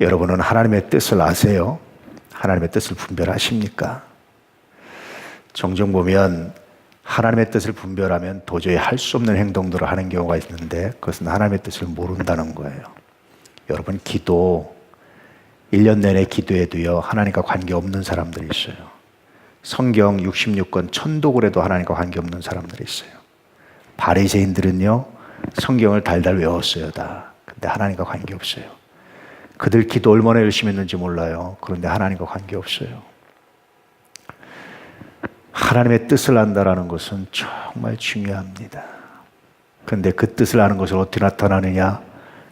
여러분은 하나님의 뜻을 아세요? 하나님의 뜻을 분별하십니까? 종종 보면 하나님의 뜻을 분별하면 도저히 할 수 없는 행동들을 하는 경우가 있는데 그것은 하나님의 뜻을 모른다는 거예요. 여러분 기도 1년 내내 기도해도요 하나님과 관계없는 사람들이 있어요. 성경 66권 천독을 해도 하나님과 관계없는 사람들이 있어요. 바리새인들은요 성경을 달달 외웠어요 다. 근데 하나님과 관계없어요. 그들 기도 얼마나 열심히 했는지 몰라요. 그런데 하나님과 관계없어요. 하나님의 뜻을 안다라는 것은 정말 중요합니다. 그런데 그 뜻을 아는 것을 어떻게 나타나느냐?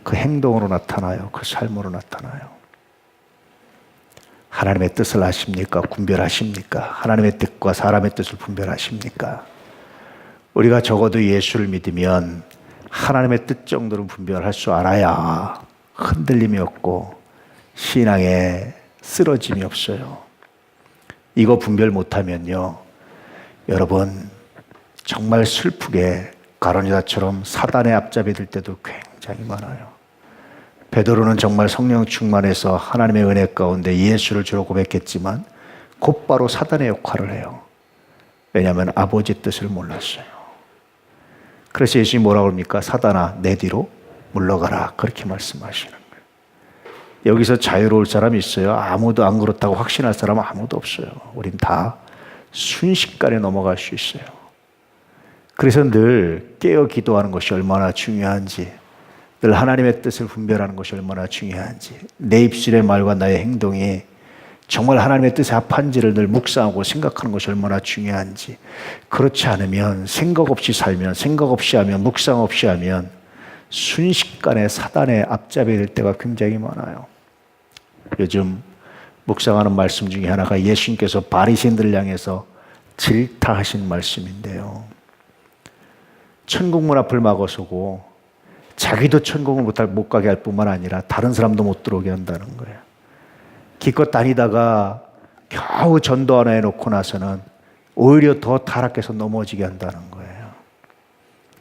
그 행동으로 나타나요. 그 삶으로 나타나요. 하나님의 뜻을 아십니까? 분별하십니까? 하나님의 뜻과 사람의 뜻을 분별하십니까? 우리가 적어도 예수를 믿으면 하나님의 뜻 정도는 분별할 줄 알아야 흔들림이 없고 신앙에 쓰러짐이 없어요. 이거 분별 못하면요. 여러분, 정말 슬프게 가론유다처럼 사단의 앞잡이 될 때도 굉장히 많아요. 베드로는 정말 성령 충만해서 하나님의 은혜 가운데 예수를 주로 고백했지만 곧바로 사단의 역할을 해요. 왜냐하면 아버지 뜻을 몰랐어요. 그래서 예수님이 뭐라고 합니까? 사단아, 내 뒤로 물러가라. 그렇게 말씀하시는 거예요. 여기서 자유로울 사람이 있어요? 아무도 안 그렇다고 확신할 사람은 아무도 없어요. 우린 다 순식간에 넘어갈 수 있어요. 그래서 늘 깨어 기도하는 것이 얼마나 중요한지, 늘 하나님의 뜻을 분별하는 것이 얼마나 중요한지, 내 입술의 말과 나의 행동이 정말 하나님의 뜻에 합한지를 늘 묵상하고 생각하는 것이 얼마나 중요한지, 그렇지 않으면 생각 없이 살면, 생각 없이 하면, 묵상 없이 하면 순식간에 사단의 앞잡이 될 때가 굉장히 많아요. 요즘 묵상하는 말씀 중에 하나가 예수님께서 바리새인들을 향해서 질타하신 말씀인데요. 천국 문 앞을 막아서고 자기도 천국을 못, 못 가게 할 뿐만 아니라 다른 사람도 못 들어오게 한다는 거예요. 기껏 다니다가 겨우 전도 하나 해놓고 나서는 오히려 더 타락해서 넘어지게 한다는 거예요.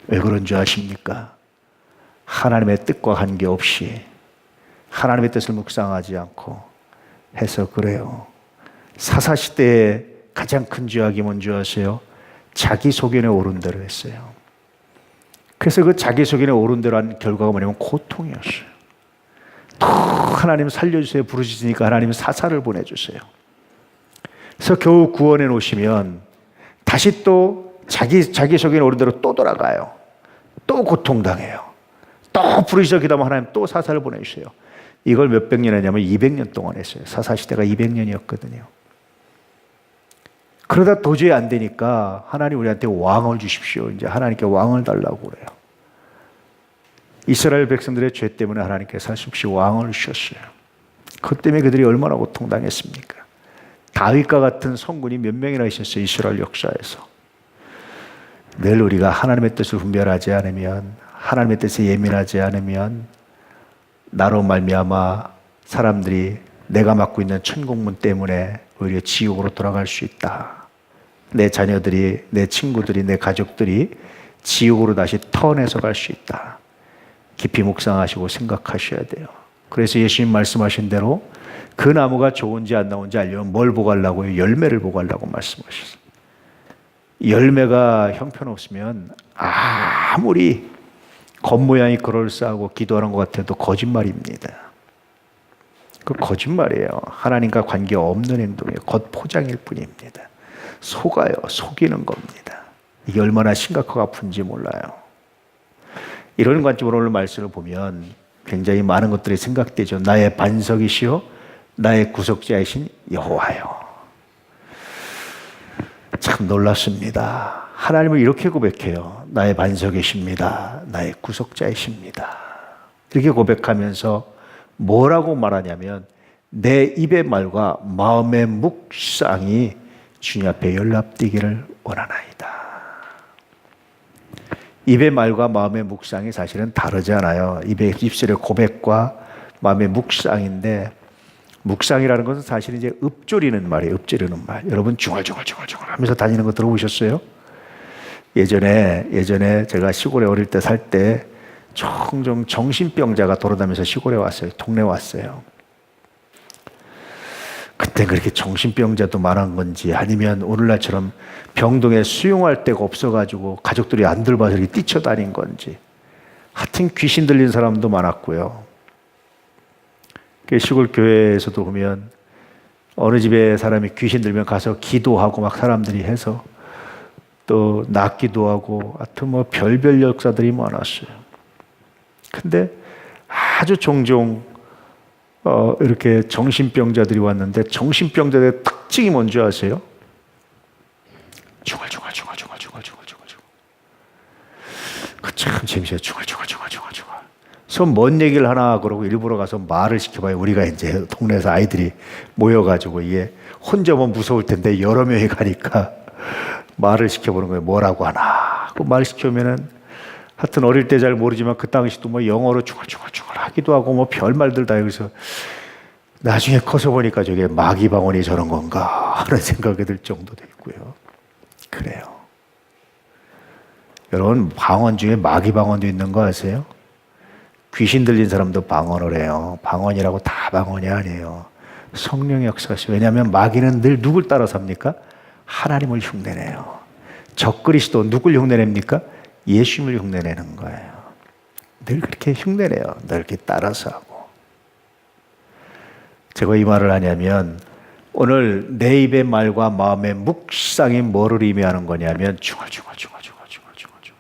왜 그런 줄 아십니까? 하나님의 뜻과 관계없이 하나님의 뜻을 묵상하지 않고 해서 그래요. 사사시대에 가장 큰 죄악이 뭔지 아세요? 자기 소견에 오른 대로 했어요. 그래서 그 자기 소견에 오른 대로 한 결과가 뭐냐면 고통이었어요. 또 하나님 살려주세요 부르시니까 하나님 사사를 보내주세요. 그래서 겨우 구원해 놓으시면 다시 또 자기 자기 소견에 오른 대로 또 돌아가요. 또 고통당해요. 또 부르시어 기도하면 하나님 또 사사를 보내주세요. 이걸 몇백 년 했냐면 200년 동안 했어요. 사사 시대가 200년이었거든요. 그러다 도저히 안 되니까 하나님 우리한테 왕을 주십시오. 이제 하나님께 왕을 달라고 그래요. 이스라엘 백성들의 죄 때문에 하나님께서 할수 없이 왕을 주셨어요. 그 때문에 그들이 얼마나 고통당했습니까? 다윗과 같은 성군이 몇 명이나 있었어요. 이스라엘 역사에서. 늘 우리가 하나님의 뜻을 분별하지 않으면 하나님의 뜻에 예민하지 않으면 나로 말미암아 사람들이 내가 맡고 있는 천국문 때문에 오히려 지옥으로 돌아갈 수 있다. 내 자녀들이, 내 친구들이, 내 가족들이 지옥으로 다시 턴해서 갈 수 있다. 깊이 묵상하시고 생각하셔야 돼요. 그래서 예수님 말씀하신 대로 그 나무가 좋은지 안 나온지 알려면 뭘 보고 하려고요? 열매를 보고 하려고 말씀하셨어요. 열매가 형편없으면 아무리 겉모양이 그럴싸하고 기도하는 것 같아도 거짓말입니다. 그 거짓말이에요. 하나님과 관계 없는 행동이에요. 겉포장일 뿐입니다. 속아요. 속이는 겁니다. 이게 얼마나 심각하고 아픈지 몰라요. 이런 관점으로 오늘 말씀을 보면 굉장히 많은 것들이 생각되죠. 나의 반석이시요, 나의 구속자이신 여호와요. 참 놀랐습니다. 하나님을 이렇게 고백해요. 나의 반석이십니다. 나의 구속자이십니다. 이렇게 고백하면서 뭐라고 말하냐면 내 입의 말과 마음의 묵상이 주님 앞에 연락되기를 원하나이다. 입의 말과 마음의 묵상이 사실은 다르잖아요. 입의 입술의 고백과 마음의 묵상인데 묵상이라는 것은 사실 이제 읊조리는 말이에요. 읊조리는 말. 여러분 중얼중얼중얼중얼 하면서 다니는 거 들어보셨어요? 예전에 예전에 제가 시골에 어릴 때 살 때 종종 정신병자가 돌아다니면서 시골에 왔어요. 동네 왔어요. 그때 그렇게 정신병자도 많은 건지 아니면 오늘날처럼 병동에 수용할 데가 없어가지고 가족들이 안 들봐서 이렇게 뛰쳐다닌 건지 하여튼 귀신 들린 사람도 많았고요. 그 시골 교회에서도 보면 어느 집에 사람이 귀신 들면 가서 기도하고 막 사람들이 해서 또 낫기도 하고 하여튼 뭐 별별 역사들이 많았어요. 근데 아주 종종 어, 이렇게 정신병자들이 왔는데 정신병자들의 특징이 뭔지 아세요? 중얼중얼 중얼 중얼 중얼 중얼 중얼 중얼 그참 재밌어요. 중얼 중얼 중얼 중얼 중얼 손먼 얘기를 하나 그러고 일부러 가서 말을 시켜봐요. 우리가 이제 동네에서 아이들이 모여가지고 이게 혼자 면 무서울 텐데 여러 명이 가니까 말을 시켜보는 거예요. 뭐라고 하나. 그말 시켜면은 하여튼 어릴 때 잘 모르지만 그 당시도 뭐 영어로 중얼중얼중얼 하기도 하고 뭐 별말들 다 여기서 나중에 커서 보니까 저게 마귀방언이 저런 건가 하는 생각이 들 정도도 있고요. 그래요. 여러분 방언 중에 마귀방언도 있는 거 아세요? 귀신 들린 사람도 방언을 해요. 방언이라고 다 방언이 아니에요. 성령의 역사시. 왜냐하면 마귀는 늘 누굴 따라 삽니까? 하나님을 흉내내요. 적그리스도 누굴 흉내냅니까? 예수님을 흉내내는 거예요. 늘 그렇게 흉내내요. 늘 이렇게 따라서 하고. 제가 이 말을 하냐면 오늘 내 입의 말과 마음의 묵상이 뭐를 의미하는 거냐면 중얼중얼중얼중얼중얼중얼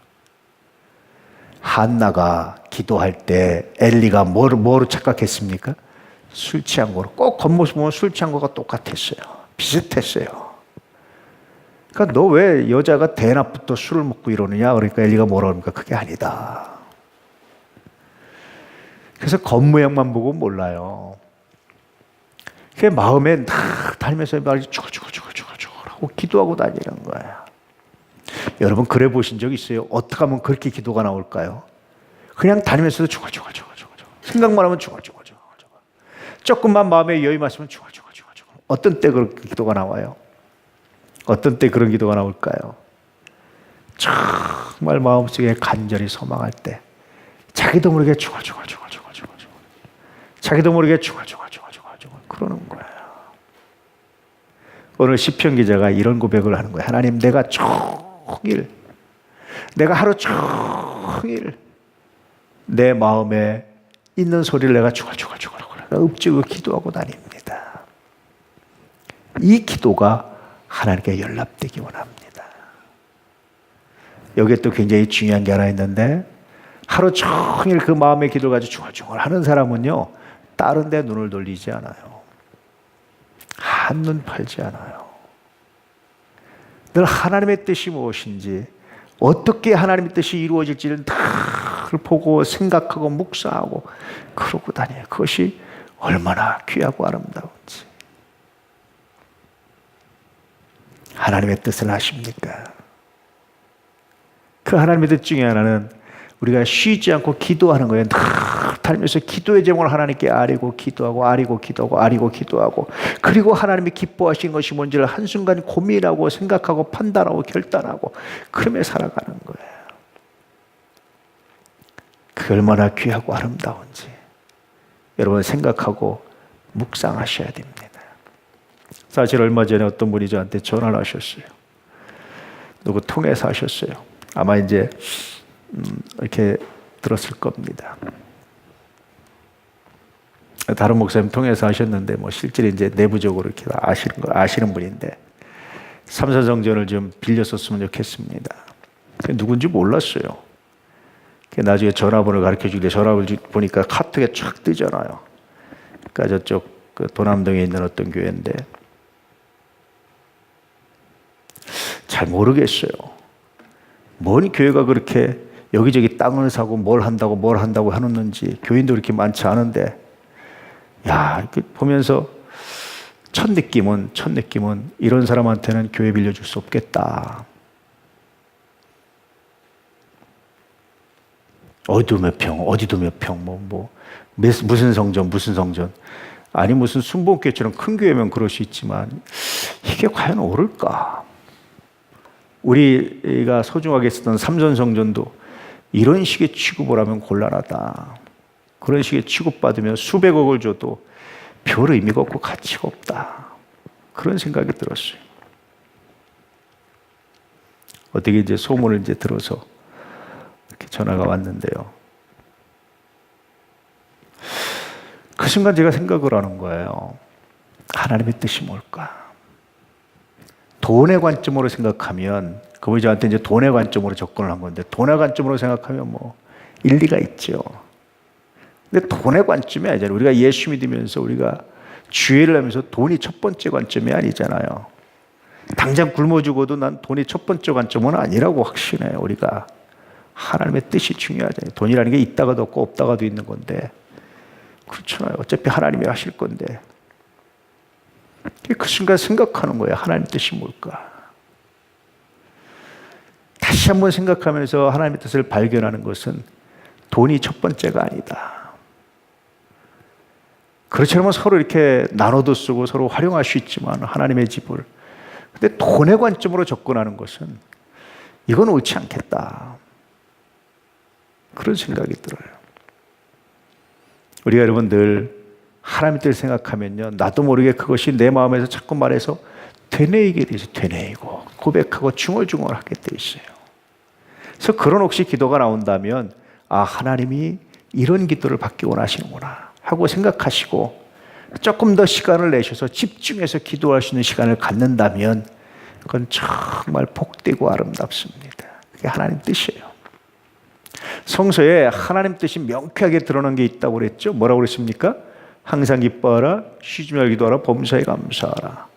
한나가 기도할 때 엘리가 뭐로, 뭐로 착각했습니까? 술 취한 거로 꼭 겉모습 보면 술 취한 거가 똑같았어요. 비슷했어요. 그러니까 너 왜 여자가 대낮부터 술을 먹고 이러느냐? 그러니까 엘리가 뭐라 그럽니까? 그게 아니다. 그래서 겉모양만 보고 몰라요. 그 마음에 딱 달면서 말이 죽어죽어죽어죽어죽어 하고 기도하고 다니는 거야. 여러분 그래 보신 적 있어요? 어떻게 하면 그렇게 기도가 나올까요? 그냥 다니면서도 죽어죽어죽어죽어 생각만 하면 죽어죽어죽어 조금만 마음에 여유 마시면 죽어죽어죽어 죽어 어떤 때 그렇게 기도가 나와요? 어떤 때 그런 기도가 나올까요? 정말 마음속에 간절히 소망할 때 자기도 모르게 죽어 죽어 죽어 죽어 죽어 죽어 자기도 모르게 죽어 죽어 죽어 죽어 죽어 그러는 거예요. 오늘 시편 기자가 이런 고백을 하는 거예요. 하나님 내가 종일 내가 하루 종일 내 마음에 있는 소리를 내가 죽어 죽어 죽어 죽어 읊지고 기도하고 다닙니다. 이 기도가 하나님께 연락되기 원합니다. 여기에 또 굉장히 중요한 게 하나 있는데 하루 종일 그 마음의 기도를 가지고 중얼중얼 하는 사람은요 다른 데 눈을 돌리지 않아요. 한눈 팔지 않아요. 늘 하나님의 뜻이 무엇인지 어떻게 하나님의 뜻이 이루어질지를 다 보고 생각하고 묵상하고 그러고 다녀요. 그것이 얼마나 귀하고 아름다운지. 하나님의 뜻을 아십니까? 그 하나님의 뜻 중에 하나는 우리가 쉬지 않고 기도하는 거예요. 늘 달면서 기도의 제목을 하나님께 아리고 기도하고 아리고 기도하고 아리고 기도하고 그리고 하나님이 기뻐하신 것이 뭔지를 한순간 고민하고 생각하고 판단하고 결단하고 그러며 살아가는 거예요. 그 얼마나 귀하고 아름다운지 여러분 생각하고 묵상하셔야 됩니다. 사실 얼마 전에 어떤 분이 저한테 전화를 하셨어요. 누구 통해서 하셨어요. 아마 이제 음, 이렇게 들었을 겁니다. 다른 목사님 통해서 하셨는데 뭐 실제로 이제 내부적으로 이렇게 아시는 거 아시는 분인데 삼사정전을 좀 빌렸었으면 좋겠습니다. 누군지 몰랐어요. 나중에 전화번호 가르쳐 주길래 전화를 보니까 카톡에 쫙 뜨잖아요. 그러니까 저쪽 그 도남동에 있는 어떤 교회인데 잘 모르겠어요. 뭔 교회가 그렇게 여기저기 땅을 사고 뭘 한다고 뭘 한다고 해놓는지 교인도 그렇게 많지 않은데 야 보면서 첫 느낌은 첫 느낌은 이런 사람한테는 교회 빌려줄 수 없겠다. 어디도 몇 평, 어디도 몇 평, 뭐, 뭐, 무슨 성전, 무슨 성전. 아니, 무슨 순복교처럼 큰 교회면 그럴 수 있지만, 이게 과연 옳을까? 우리가 소중하게 쓰던 삼선 성전도 이런 식의 취급을 하면 곤란하다. 그런 식의 취급받으면 수백억을 줘도 별 의미가 없고 가치가 없다. 그런 생각이 들었어요. 어떻게 이제 소문을 이제 들어서 이렇게 전화가 왔는데요. 그 순간 제가 생각을 하는 거예요. 하나님의 뜻이 뭘까? 돈의 관점으로 생각하면 그분이 저한테 이제 돈의 관점으로 접근을 한 건데 돈의 관점으로 생각하면 뭐 일리가 있죠. 근데 돈의 관점이 아니잖아요. 우리가 예수 믿으면서 우리가 주의를 하면서 돈이 첫 번째 관점이 아니잖아요. 당장 굶어 죽어도 난 돈이 첫 번째 관점은 아니라고 확신해요. 우리가 하나님의 뜻이 중요하잖아요. 돈이라는 게 있다가도 없고 없다가도 있는 건데 그렇잖아요. 어차피 하나님이 하실 건데 그 순간 생각하는 거예요. 하나님 뜻이 뭘까? 다시 한번 생각하면서 하나님의 뜻을 발견하는 것은 돈이 첫 번째가 아니다. 그렇지만 서로 이렇게 나눠도 쓰고 서로 활용할 수 있지만 하나님의 집을 근데 돈의 관점으로 접근하는 것은 이건 옳지 않겠다. 그런 생각이 들어요. 우리가 여러분 늘 하나님 뜻을 생각하면요. 나도 모르게 그것이 내 마음에서 자꾸 말해서 되뇌이게 되죠. 되뇌이고 고백하고 중얼중얼하게 돼 있어요. 그래서 그런 혹시 기도가 나온다면 아 하나님이 이런 기도를 받기 원하시는구나 하고 생각하시고 조금 더 시간을 내셔서 집중해서 기도할 수 있는 시간을 갖는다면 그건 정말 복되고 아름답습니다. 그게 하나님 뜻이에요. 성서에 하나님 뜻이 명쾌하게 드러난 게 있다고 그랬죠. 뭐라고 그랬습니까? 항상 기뻐하라, 쉬지 말고 기도하라, 범사에 감사하라.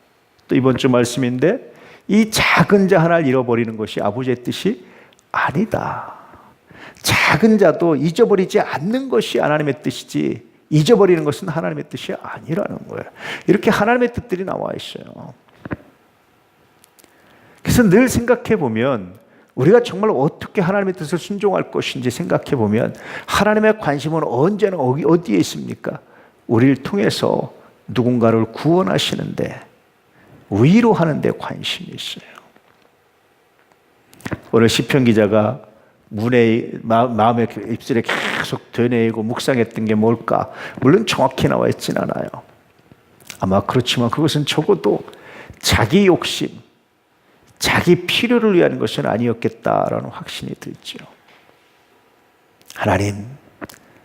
또 이번 주 말씀인데 이 작은 자 하나를 잃어버리는 것이 아버지의 뜻이 아니다. 작은 자도 잊어버리지 않는 것이 하나님의 뜻이지 잊어버리는 것은 하나님의 뜻이 아니라는 거예요. 이렇게 하나님의 뜻들이 나와 있어요. 그래서 늘 생각해 보면 우리가 정말 어떻게 하나님의 뜻을 순종할 것인지 생각해 보면 하나님의 관심은 언제나 어디에 있습니까? 우리를 통해서 누군가를 구원하시는데 위로하는 데 관심이 있어요. 오늘 시편 기자가 문에 마음의 입술에 계속 되뇌이고 묵상했던 게 뭘까? 물론 정확히 나와 있진 않아요. 아마 그렇지만 그것은 적어도 자기 욕심, 자기 필요를 위한 것은 아니었겠다라는 확신이 들죠. 하나님,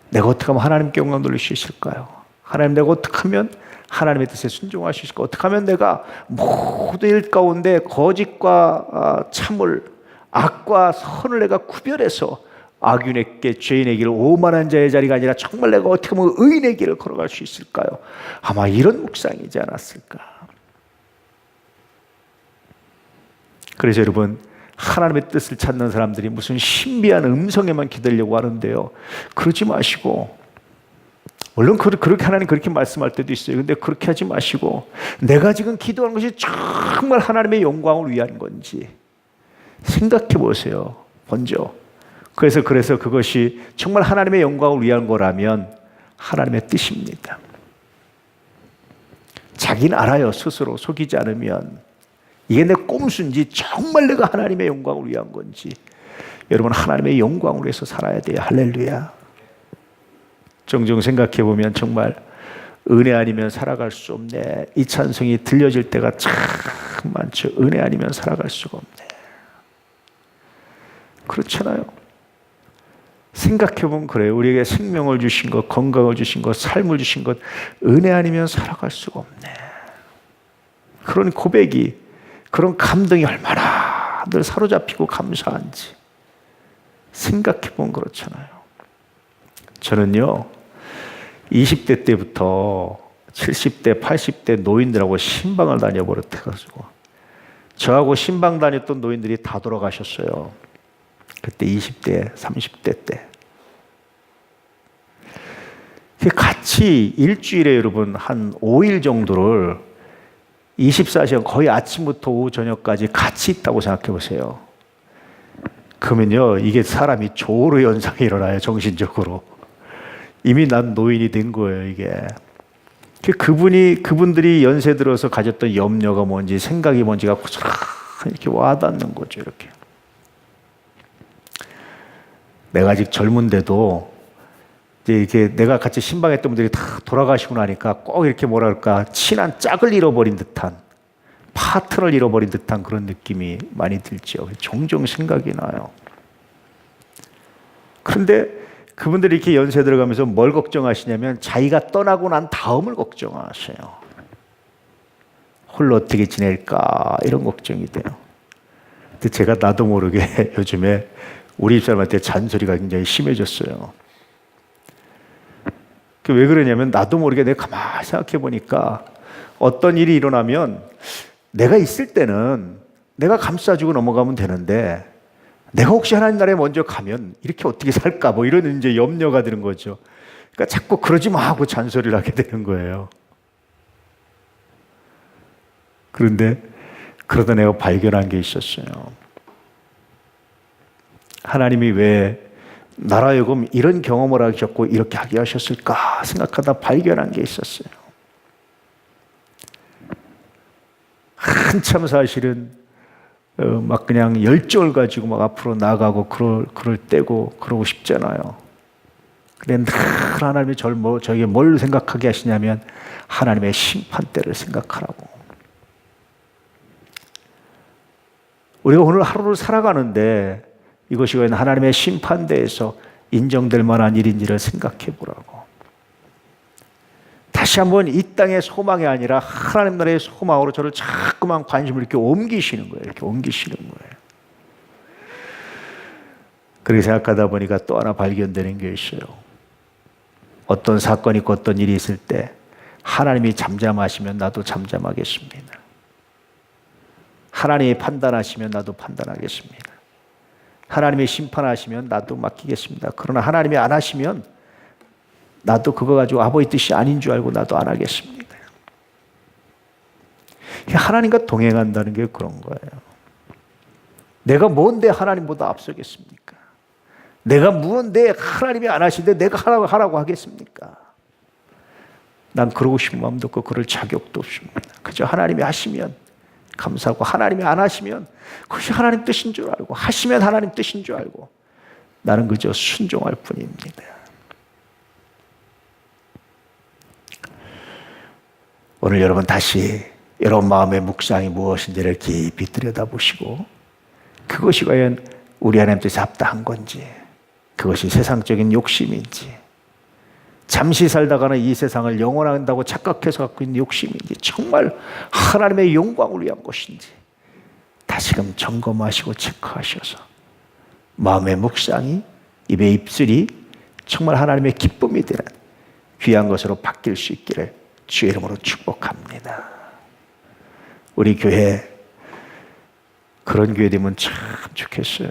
내가 어떻게 하면 하나님께 영광 돌릴 수 있을까요? 하나님, 내가 어떻게 하면 하나님의 뜻에 순종할 수 있을까? 어떻게 하면 내가 모든 일 가운데 거짓과 아, 참을, 악과 선을 내가 구별해서 악인에게 죄인의 길을 오만한 자의 자리가 아니라 정말 내가 어떻게 하면 의인의 길을 걸어갈 수 있을까요? 아마 이런 묵상이지 않았을까? 그래서 여러분 하나님의 뜻을 찾는 사람들이 무슨 신비한 음성에만 기다려고 하는데요. 그러지 마시고 물론 그렇게 하나님 그렇게 말씀할 때도 있어요. 근데 그렇게 하지 마시고 내가 지금 기도하는 것이 정말 하나님의 영광을 위한 건지 생각해 보세요. 먼저. 그래서 그래서 그것이 정말 하나님의 영광을 위한 거라면 하나님의 뜻입니다. 자기는 알아요. 스스로 속이지 않으면 이게 내 꼼수인지 정말 내가 하나님의 영광을 위한 건지 여러분 하나님의 영광을 위해서 살아야 돼요. 할렐루야. 종종 생각해 보면 정말 은혜 아니면 살아갈 수 없네. 이 찬송이 들려질 때가 참 많죠. 은혜 아니면 살아갈 수가 없네. 그렇잖아요. 생각해 보면 그래요. 우리에게 생명을 주신 것, 건강을 주신 것, 삶을 주신 것, 은혜 아니면 살아갈 수가 없네. 그런 고백이, 그런 감동이 얼마나 늘 사로잡히고 감사한지 생각해 보면 그렇잖아요. 저는요, 20대 때부터 70대, 80대 노인들하고 신방을 다녀버릇해가지고, 저하고 신방 다녔던 노인들이 다 돌아가셨어요. 그때 20대, 30대 때. 같이 일주일에 여러분 한 5일 정도를 24시간 거의 아침부터 오후 저녁까지 같이 있다고 생각해 보세요. 그러면요, 이게 사람이 조로 현상이 일어나요, 정신적으로. 이미 난 노인이 된 거예요, 이게. 그분이, 그분들이 연세 들어서 가졌던 염려가 뭔지, 생각이 뭔지가 이렇게 와닿는 거죠, 이렇게. 내가 아직 젊은데도 이제 이렇게 내가 같이 신방했던 분들이 다 돌아가시고 나니까 꼭 이렇게 뭐랄까 친한 짝을 잃어버린 듯한 파트를 잃어버린 듯한 그런 느낌이 많이 들죠. 종종 생각이 나요. 그런데 그분들이 이렇게 연세 들어가면서 뭘 걱정하시냐면 자기가 떠나고 난 다음을 걱정하세요. 홀로 어떻게 지낼까 이런 걱정이 돼요. 근데 제가 나도 모르게 요즘에 우리 집사람한테 잔소리가 굉장히 심해졌어요. 그왜 그러냐면 나도 모르게 내가 가만히 생각해 보니까 어떤 일이 일어나면 내가 있을 때는 내가 감싸주고 넘어가면 되는데 내가 혹시 하나님 나라에 먼저 가면 이렇게 어떻게 살까 뭐 이런 이제 염려가 드는 거죠. 그러니까 자꾸 그러지 마 하고 잔소리를 하게 되는 거예요. 그런데 그러다 내가 발견한 게 있었어요. 하나님이 왜 나라여금 이런 경험을 하셨고 이렇게 하게 하셨을까 생각하다 발견한 게 있었어요. 한참 사실은 어, 막 그냥 열정을 가지고 막 앞으로 나가고 그럴 그럴 때고 그러고 싶잖아요. 근데 늘 하나님이 절 뭐, 저에게 뭘 생각하게 하시냐면 하나님의 심판 때를 생각하라고. 우리가 오늘 하루를 살아가는데 이것이 과연 하나님의 심판대에서 인정될 만한 일인지를 생각해 보라고. 다시 한번 이 땅의 소망이 아니라 하나님 나라의 소망으로 저를 자꾸만 관심을 이렇게 옮기시는 거예요. 이렇게 옮기시는 거예요. 그렇게 생각하다 보니까 또 하나 발견되는 게 있어요. 어떤 사건이 있고 어떤 일이 있을 때 하나님이 잠잠하시면 나도 잠잠하겠습니다. 하나님이 판단하시면 나도 판단하겠습니다. 하나님이 심판하시면 나도 맡기겠습니다. 그러나 하나님이 안 하시면 나도 그거 가지고 아버지 뜻이 아닌 줄 알고 나도 안 하겠습니다. 하나님과 동행한다는 게 그런 거예요. 내가 뭔데 하나님보다 앞서겠습니까? 내가 무언데 하나님이 안 하시는데 내가 하라고, 하라고 하겠습니까? 난 그러고 싶은 마음도 없고 그럴 자격도 없습니다. 그저 하나님이 하시면 감사하고 하나님이 안 하시면 그것이 하나님 뜻인 줄 알고 하시면 하나님 뜻인 줄 알고 나는 그저 순종할 뿐입니다. 오늘 여러분 다시 여러분 마음의 묵상이 무엇인지를 깊이 들여다보시고 그것이 과연 우리 하나님 뜻에 합당한 건지 그것이 세상적인 욕심인지 잠시 살다가는 이 세상을 영원한다고 착각해서 갖고 있는 욕심인지 정말 하나님의 영광을 위한 것인지 다시금 점검하시고 체크하셔서 마음의 묵상이 입의 입술이 정말 하나님의 기쁨이 되는 귀한 것으로 바뀔 수 있기를 주의 이름으로 축복합니다. 우리 교회 그런 교회 되면 참 좋겠어요.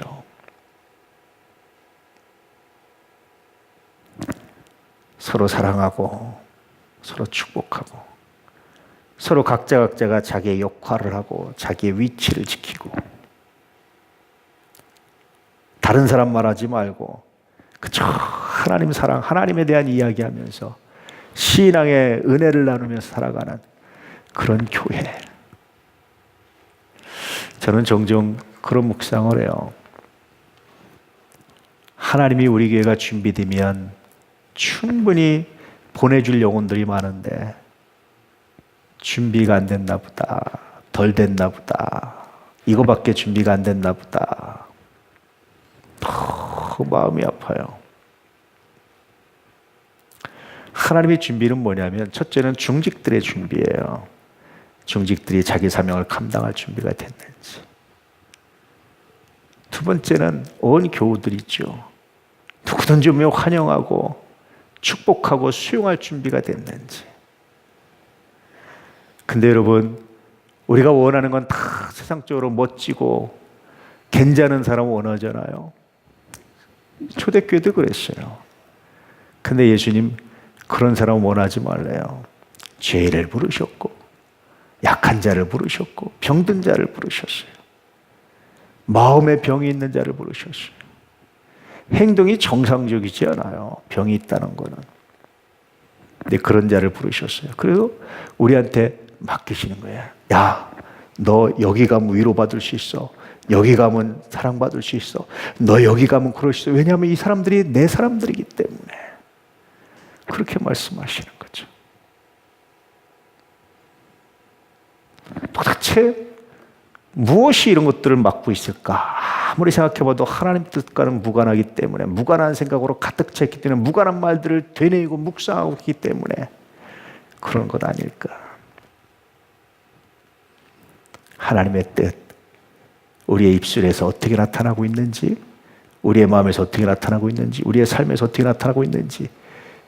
서로 사랑하고 서로 축복하고 서로 각자 각자가 자기의 역할을 하고 자기의 위치를 지키고 다른 사람 말하지 말고 그저 하나님 사랑 하나님에 대한 이야기하면서 신앙의 은혜를 나누면서 살아가는 그런 교회 저는 종종 그런 묵상을 해요. 하나님이 우리 교회가 준비되면 충분히 보내줄 영혼들이 많은데 준비가 안 됐나 보다. 덜 됐나 보다. 이거밖에 준비가 안 됐나 보다. 너무 마음이 아파요. 하나님의 준비는 뭐냐면 첫째는 중직들의 준비예요. 중직들이 자기 사명을 감당할 준비가 됐는지. 두 번째는 온 교우들 있죠. 누구든지 오면 환영하고 축복하고 수용할 준비가 됐는지. 근데 여러분, 우리가 원하는 건 다 세상적으로 멋지고 괜찮은 사람 원하잖아요. 초대교회도 그랬어요. 근데 예수님 그런 사람 원하지 말래요. 죄를 부르셨고 약한 자를 부르셨고 병든 자를 부르셨어요. 마음에 병이 있는 자를 부르셨어요. 행동이 정상적이지 않아요. 병이 있다는 거는. 근데 그런 자를 부르셨어요. 그래서 우리한테 맡기시는 거예요. 야, 너 여기 가면 위로받을 수 있어. 여기 가면 사랑받을 수 있어. 너 여기 가면 그럴 수 있어. 왜냐하면 이 사람들이 내 사람들이기 때문에. 그렇게 말씀하시는 거죠. 도대체 무엇이 이런 것들을 막고 있을까? 아무리 생각해봐도 하나님 뜻과는 무관하기 때문에 무관한 생각으로 가득 차 있기 때문에 무관한 말들을 되뇌이고 묵상하고 있기 때문에 그런 것 아닐까? 하나님의 뜻, 우리의 입술에서 어떻게 나타나고 있는지, 우리의 마음에서 어떻게 나타나고 있는지, 우리의 삶에서 어떻게 나타나고 있는지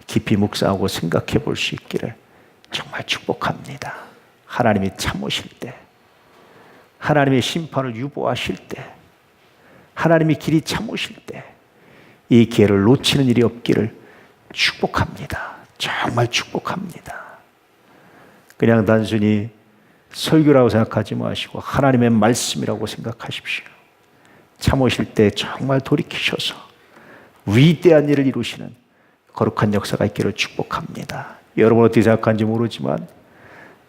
깊이 묵상하고 생각해 볼 수 있기를 정말 축복합니다. 하나님이 참으실 때, 하나님의 심판을 유보하실 때, 하나님이 길이 참으실 때, 이 기회를 놓치는 일이 없기를 축복합니다. 정말 축복합니다. 그냥 단순히 설교라고 생각하지 마시고 하나님의 말씀이라고 생각하십시오. 참으실 때 정말 돌이키셔서 위대한 일을 이루시는 거룩한 역사가 있기를 축복합니다. 여러분 어떻게 생각하는지 모르지만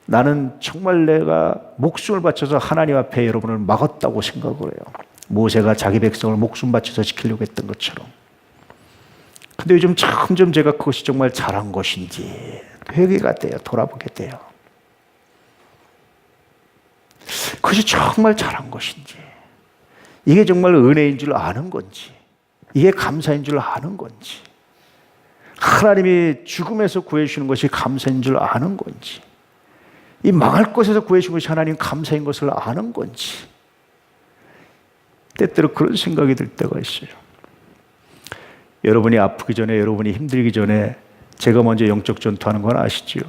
나는 정말 내가 목숨을 바쳐서 하나님 앞에 여러분을 막았다고 생각을 해요. 모세가 자기 백성을 목숨 바쳐서 지키려고 했던 것처럼. 근데 요즘 점점 제가 그것이 정말 잘한 것인지 회개가 돼요. 돌아보게 돼요. 그것이 정말 잘한 것인지, 이게 정말 은혜인 줄 아는 건지, 이게 감사인 줄 아는 건지, 하나님이 죽음에서 구해주시는 것이 감사인 줄 아는 건지, 이 망할 것에서 구해주신 것이 하나님 감사인 것을 아는 건지, 때때로 그런 생각이 들 때가 있어요. 여러분이 아프기 전에, 여러분이 힘들기 전에 제가 먼저 영적 전투하는 건 아시지요?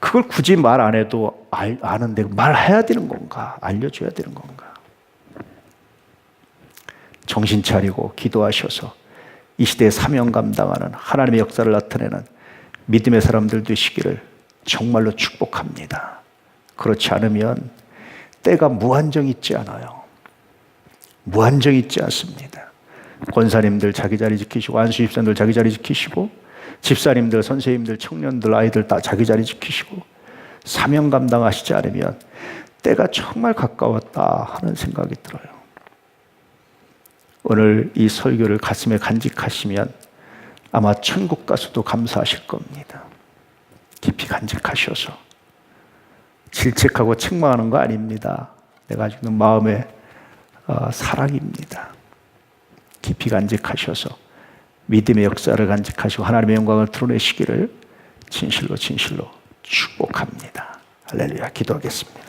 그걸 굳이 말 안 해도 알, 아는데 말해야 되는 건가? 알려줘야 되는 건가? 정신 차리고 기도하셔서 이 시대에 사명 감당하는 하나님의 역사를 나타내는 믿음의 사람들 되시기를 정말로 축복합니다. 그렇지 않으면 때가 무한정 있지 않아요. 무한정 있지 않습니다. 권사님들 자기 자리 지키시고 안수 집사님들 자기 자리 지키시고 집사님들, 선생님들, 청년들, 아이들 다 자기 자리 지키시고 사명 감당하시지 않으면 때가 정말 가까웠다 하는 생각이 들어요. 오늘 이 설교를 가슴에 간직하시면 아마 천국 가서도 감사하실 겁니다. 깊이 간직하셔서 질책하고 책망하는 거 아닙니다. 내가 지금 마음의 어, 사랑입니다. 깊이 간직하셔서 믿음의 역사를 간직하시고 하나님의 영광을 드러내시기를 진실로 진실로 축복합니다. 할렐루야 기도하겠습니다.